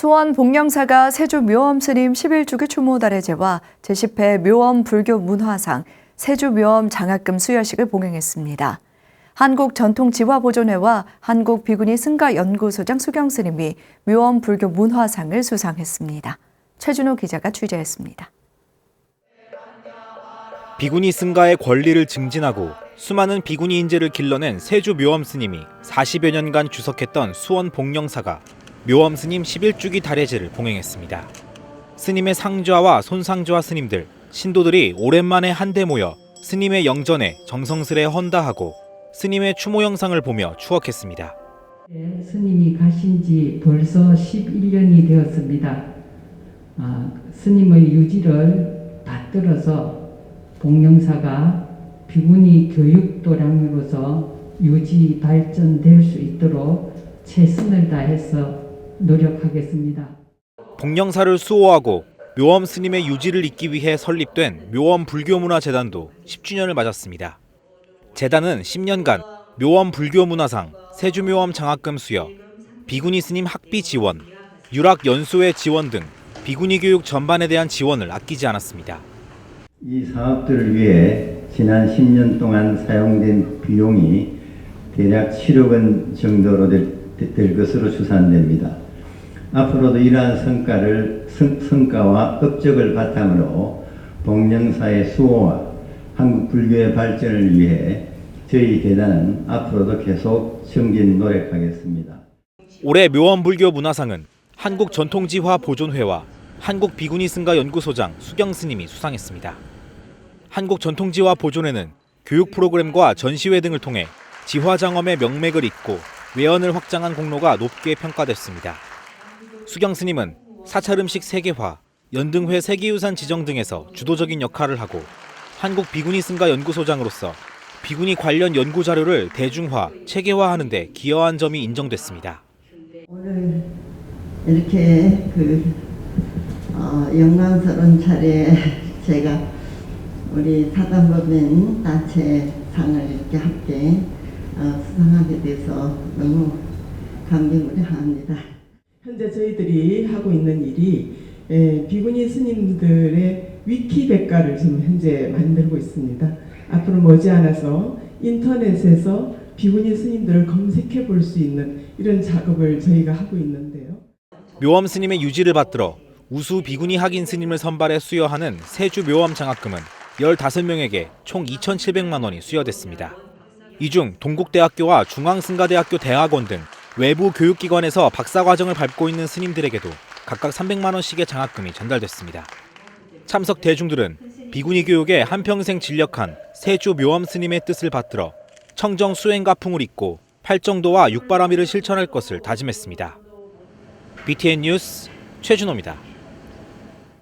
수원 복령사가 세주 묘엄 스님 11주기 추모달의 제와 제10회 묘엄 불교 문화상 세주 묘엄 장학금 수여식을 봉행했습니다. 한국전통지화보존회와 한국비구니 승가연구소장 수경 스님이 묘엄 불교 문화상을 수상했습니다. 최준호 기자가 취재했습니다. 비구니 승가의 권리를 증진하고 수많은 비구니 인재를 길러낸 세주 묘엄 스님이 40여 년간 주석했던 수원 복령사가 묘엄 스님 11주기 달해제를 봉행했습니다. 스님의 상좌와 손상좌 스님들, 신도들이 오랜만에 한데 모여 스님의 영전에 정성스레 헌다하고 스님의 추모 영상을 보며 추억했습니다. 네, 스님이 가신 지 벌써 11년이 되었습니다. 아, 스님의 유지를 받들어서 복령사가 비구니 교육도량으로서 유지 발전될 수 있도록 최선을 다해서 노력하겠습니다. 복령사를 수호하고 묘엄 스님의 유지를 잇기 위해 설립된 묘엄 불교문화재단도 10주년을 맞았습니다. 재단은 10년간 묘엄 불교문화상, 세주묘엄 장학금 수여, 비구니 스님 학비 지원, 유락 연수회 지원 등 비구니 교육 전반에 대한 지원을 아끼지 않았습니다. 이 사업들을 위해 지난 10년 동안 사용된 비용이 대략 7억 원 정도로 될, 될 것으로 추산됩니다. 앞으로도 이러한 성과를 성, 성과와 업적을 바탕으로 복령사의 수호와 한국 불교의 발전을 위해 저희 대단은 앞으로도 계속 정진 노력하겠습니다. 올해 묘엄 불교 문화상은 한국 전통지화 보존회와 한국 비구니 승가 연구소장 수경 스님이 수상했습니다. 한국 전통지화 보존회는 교육 프로그램과 전시회 등을 통해 지화 장엄의 명맥을 잇고 외연을 확장한 공로가 높게 평가됐습니다. 수경 스님은 사찰 음식 세계화, 연등회 세계유산 지정 등에서 주도적인 역할을 하고 한국 비구니 승가 연구소장으로서 비구니 관련 연구 자료를 대중화, 체계화하는 데 기여한 점이 인정됐습니다. 오늘 이렇게 그 어, 영광스러운 자리에 제가 우리 사단법인 단체 상을 이렇게 함께 어, 수상하게 돼서 너무 감개무량합니다. 현재 저희들이 하고 있는 일이 에, 비구니 스님들의 위키백과를 지금 현재 만들고 있습니다. 앞으로 머지않아서 인터넷에서 비구니 스님들을 검색해 볼 수 있는 이런 작업을 저희가 하고 있는데요. 묘엄 스님의 유지를 받들어 우수 비구니 학인 스님을 선발해 수여하는 세주 묘엄 장학금은 15명에게 총 2,700만 원이 수여됐습니다. 이 중 동국대학교와 중앙승가대학교 대학원 등 외부 교육기관에서 박사 과정을 밟고 있는 스님들에게도 각각 300만 원씩의 장학금이 전달됐습니다. 참석 대중들은 비구니 교육에 한평생 진력한 세주 묘엄 스님의 뜻을 받들어 청정 수행가풍을 잇고 팔정도와 육바라미를 실천할 것을 다짐했습니다. BTN 뉴스 최준호입니다.